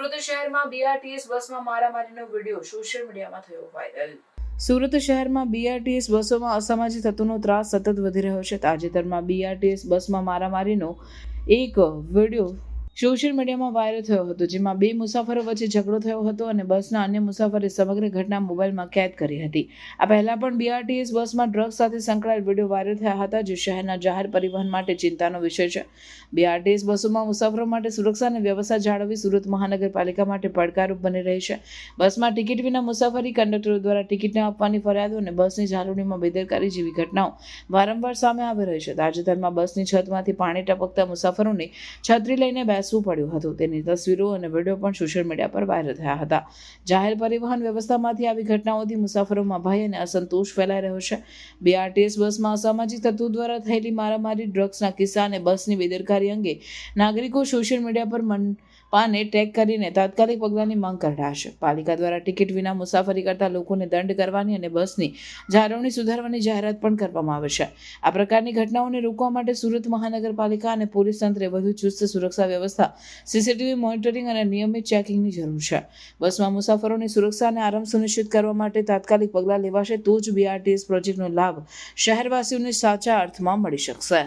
સુરત શહેરમાં બીઆરટીએસ બસમાં મારામારીનો video social મીડિયામાં થયો વાયરલ. સુરત શહેરમાં બીઆરટીએસ બસોમાં અસામાજિક તત્વોનો ત્રાસ સતત વધી રહ્યો છે. તાજેતરમાં બીઆરટીએસ બસમાં મારામારીનો એક વીડિયો સોશિયલ મીડિયામાં વાયરલ થયો હતો, જેમાં બે મુસાફરો વચ્ચે ઝઘડો થયો હતો અને બસના અન્ય મુસાફરે સમગ્ર ઘટના મોબાઈલમાં કેદ કરી હતી. આ પહેલા પણ બીઆરટીએસ બસમાં ડ્રગ્સ સાથે સંકળાયેલ વીડિયો વાયરલ થયા હતા, જે શહેરના જાહેર પરિવહન માટે ચિંતાનો વિષય છે. બીઆરટીએસ બસોમાં મુસાફરો માટે સુરક્ષા અને વ્યવસ્થા જાળવવી સુરત મહાનગરપાલિકા માટે પડકારરૂપ બની રહી છે. બસમાં ટિકિટ વિના મુસાફરી કંડક્ટરો દ્વારા ટિકિટ ન આપવાની ફરિયાદો અને બસની જાળવણીમાં બેદરકારી જેવી ઘટનાઓ વારંવાર સામે આવી રહી છે. તાજેતરમાં બસની છતમાંથી પાણી ટપકતા મુસાફરોને છત્રી લઈને બેસવું પડ્યું હતું? તેની તસવીરો અને વીડિયો પણ સોશિયલ મીડિયા પર વાયરલ થયા હતા. જાહેર પરિવહન વ્યવસ્થામાંથી આવી ઘટનાઓથી મુસાફરોમાં ભય અને અસંતોષ ફેલાઈ રહ્યો છે. બીઆરટીએસ બસમાં અસામાજિક તત્વો દ્વારા થયેલી મારામારી ડ્રગ્સના કિસ્સા અને બસની બેદરકારી અંગે નાગરિકો સોશિયલ મીડિયા પર મન પાને ટ્રેક કરીને તાત્કાલિક પગલાંની માંગ કઢાશે. પાલિકા દ્વારા ટિકિટ વિના મુસાફરી કરતા લોકોને દંડ કરવાની અને બસની જાળવણી સુધારવાની જાહેરાત પણ કરવામાં આવે છે. આ પ્રકારની ઘટનાઓને રોકવા માટે સુરત મહાનગરપાલિકા અને પોલીસ તંત્રે વધુ ચુસ્ત સુરક્ષા વ્યવસ્થા, સીસીટીવી મોનિટરિંગ અને નિયમિત ચેકિંગની જરૂર છે. બસમાં મુસાફરોની સુરક્ષા અને આરામ સુનિશ્ચિત કરવા માટે તાત્કાલિક પગલાં લેવાશે તો જ બીઆરટીએસ પ્રોજેક્ટનો લાભ શહેરવાસીઓને સાચા અર્થમાં મળી શકશે.